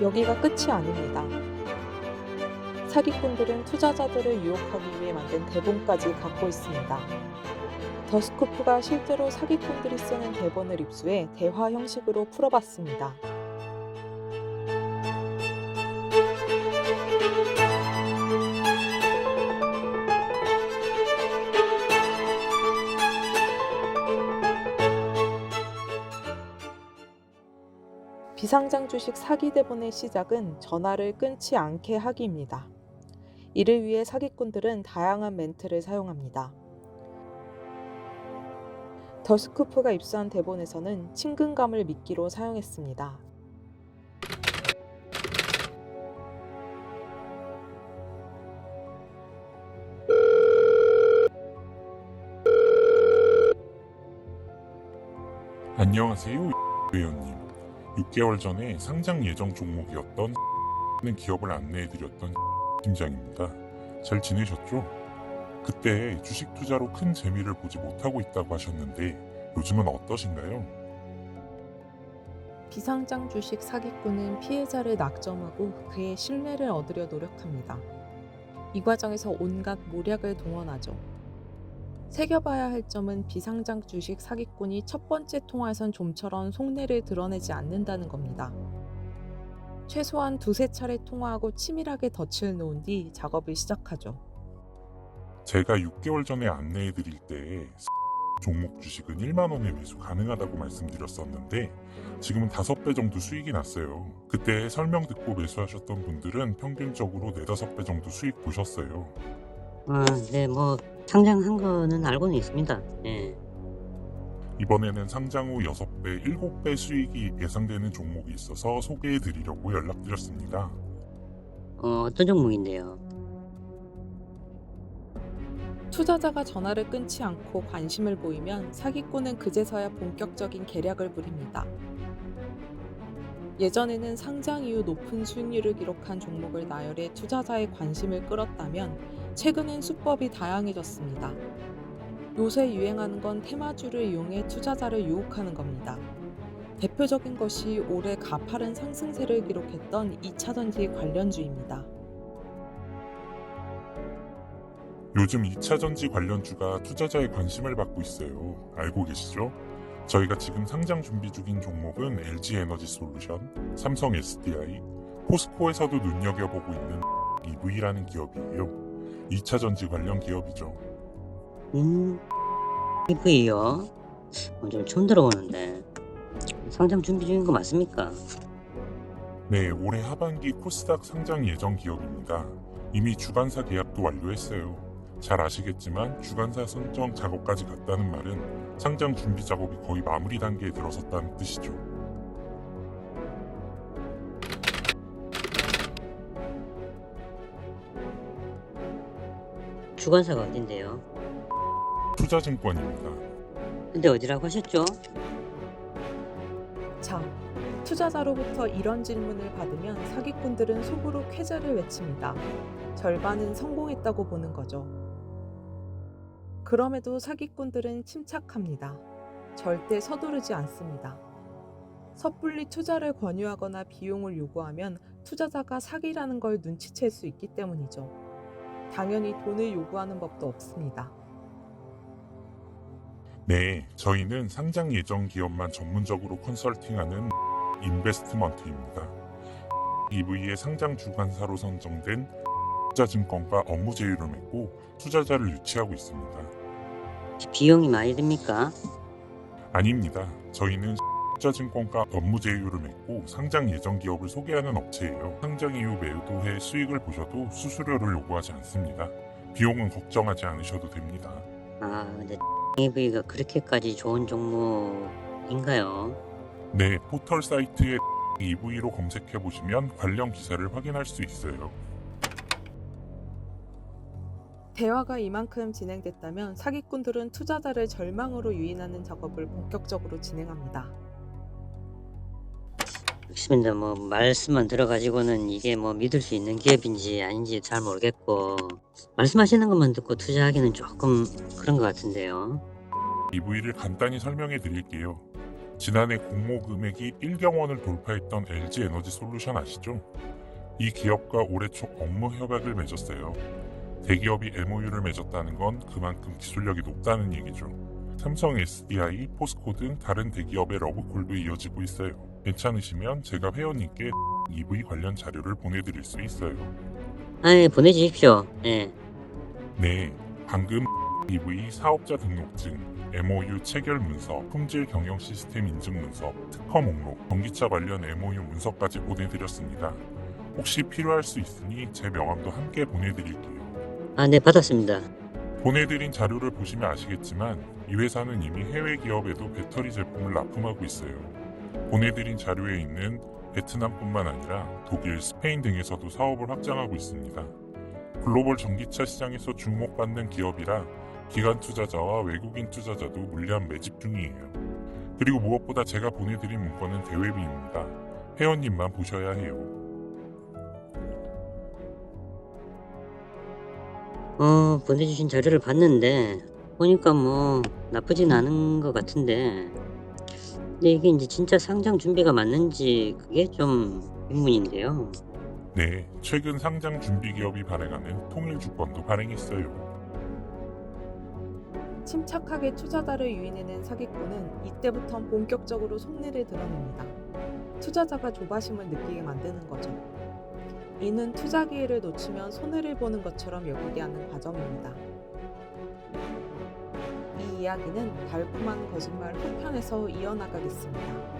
여기가 끝이 아닙니다. 사기꾼들은 투자자들을 유혹하기 위해 만든 대본까지 갖고 있습니다. 더스코프가 실제로 사기꾼들이 쓰는 대본을 입수해 대화 형식으로 풀어봤습니다. 비상장 주식 사기 대본의 시작은 전화를 끊지 않게 하기입니다. 이를 위해 사기꾼들은 다양한 멘트를 사용합니다. 더스쿠프가 입수한 대본에서는 친근감을 미끼로 사용했습니다. 안녕하세요, 회원님. 6개월 전에 상장 예정 종목이었던 는 기업을 안내해드렸던 팀장입니다. 잘 지내셨죠? 그때 주식 투자로 큰 재미를 보지 못하고 있다고 하셨는데 요즘은 어떠신가요? 비상장 주식 사기꾼은 피해자를 낙점하고 그의 신뢰를 얻으려 노력합니다. 이 과정에서 온갖 모략을 동원하죠. 새겨봐야 할 점은 비상장 주식 사기꾼이 첫 번째 통화에선 좀처럼 속내를 드러내지 않는다는 겁니다. 최소한 두세 차례 통화하고 치밀하게 덫을 놓은 뒤 작업을 시작하죠. 제가 6개월 전에 안내해 드릴 때 종목 주식은 1만 원에 매수 가능하다고 말씀드렸었는데 지금은 5배 정도 수익이 났어요. 그때 설명 듣고 매수하셨던 분들은 평균적으로 4, 5배 정도 수익 보셨어요. 아, 네, 뭐 상장한 거는 알고는 있습니다. 예. 이번에는 상장 후 6배, 7배 수익이 예상되는 종목이 있어서 소개해 드리려고 연락드렸습니다. 어, 어떤 종목인데요? 투자자가 전화를 끊지 않고 관심을 보이면 사기꾼은 그제서야 본격적인 계략을 부립니다. 예전에는 상장 이후 높은 수익률을 기록한 종목을 나열해 투자자의 관심을 끌었다면 최근엔 수법이 다양해졌습니다. 요새 유행하는 건 테마주를 이용해 투자자를 유혹하는 겁니다. 대표적인 것이 올해 가파른 상승세를 기록했던 2차전지 관련주입니다. 요즘 2차 전지 관련주가 투자자의 관심을 받고 있어요. 알고 계시죠? 저희가 지금 상장 준비 중인 종목은 LG 에너지 솔루션, 삼성 SDI, 포스코에서도 눈여겨보고 있는 EV라는 기업이에요. 2차 전지 관련 기업이죠. 음? 어, 좀 처음 들어보는데. 상장 준비 중인 거 맞습니까? 네, 올해 하반기 코스닥 상장 예정 기업입니다. 이미 주관사 계약도 완료했어요. 잘 아시겠지만 주관사 선정 작업까지 갔다는 말은 상장 준비 작업이 거의 마무리 단계에 들어섰다는 뜻이죠. 주관사가 어딘데요? 투자증권입니다. 근데 어디라고 하셨죠? 자, 투자자로부터 이런 질문을 받으면 사기꾼들은 속으로 쾌재를 외칩니다. 절반은 성공했다고 보는 거죠. 그럼에도 사기꾼들은 침착합니다. 절대 서두르지 않습니다. 섣불리 투자를 권유하거나 비용을 요구하면 투자자가 사기라는 걸 눈치챌 수 있기 때문이죠. 당연히 돈을 요구하는 법도 없습니다. 네, 저희는 상장 예정 기업만 전문적으로 컨설팅하는 인베스트먼트입니다. EV의 상장 주관사로 선정된 투자증권과 업무 제휴를 맺고 투자자를 유치하고 있습니다. 비용이 많이 듭니까? 아닙니다. 저희는 투자증권과 업무 제휴를 맺고 상장 예정 기업을 소개하는 업체예요. 상장 이후 매도 해 수익을 보셔도 수수료를 요구하지 않습니다. 비용은 걱정하지 않으셔도 됩니다. 아, 근데 EV가 그렇게까지 좋은 종목인가요? 네, 포털 사이트에 EV로 검색해 보시면 관련 기사를 확인할 수 있어요. 대화가 이만큼 진행됐다면 사기꾼들은 투자자를 절망으로 유인하는 작업을 본격적으로 진행합니다. 그렇습니다. 뭐 말씀만 들어가지고는 이게 뭐 믿을 수 있는 기업인지 아닌지 잘 모르겠고 말씀하시는 것만 듣고 투자하기는 조금 그런 것 같은데요. EV를 간단히 설명해 드릴게요. 지난해 공모 금액이 1경 원을 돌파했던 LG 에너지 솔루션 아시죠? 이 기업과 올해 초 업무 협약을 맺었어요. 대기업이 MOU를 맺었다는 건 그만큼 기술력이 높다는 얘기죠. 삼성 SDI, 포스코 등 다른 대기업의 러브콜도 이어지고 있어요. 괜찮으시면 제가 회원님께 EV 관련 자료를 보내드릴 수 있어요. 아 예 보내주십시오. 예. 네, 방금 EV 사업자 등록증, MOU 체결 문서, 품질 경영 시스템 인증 문서, 특허 목록, 전기차 관련 MOU 문서까지 보내드렸습니다. 혹시 필요할 수 있으니 제 명함도 함께 보내드릴게요. 아, 네, 받았습니다. 보내드린 자료를 보시면 아시겠지만 이 회사는 이미 해외 기업에도 배터리 제품을 납품하고 있어요. 보내드린 자료에 있는 베트남뿐만 아니라 독일, 스페인 등에서도 사업을 확장하고 있습니다. 글로벌 전기차 시장에서 주목받는 기업이라 기관 투자자와 외국인 투자자도 물량 매집 중이에요. 그리고 무엇보다 제가 보내드린 문건은 대외비입니다. 회원님만 보셔야 해요. 어, 보내주신 자료를 봤는데, 보니까 뭐, 나쁘진 않은 것 같은데, 근데 이게 이제 진짜 상장 준비가 맞는지, 그게 좀 의문인데요. 네, 최근 상장 준비 기업이 발행하는 통일 주권도 발행했어요. 침착하게 투자자를 유인해낸 사기꾼은 이때부터 본격적으로 속내를 드러냅니다. 투자자가 조바심을 느끼게 만드는 거죠. 이는 투자 기회를 놓치면 손해를 보는 것처럼 여기게 하는 과정입니다. 이 이야기는 달콤한 거짓말 후편에서 이어나가겠습니다.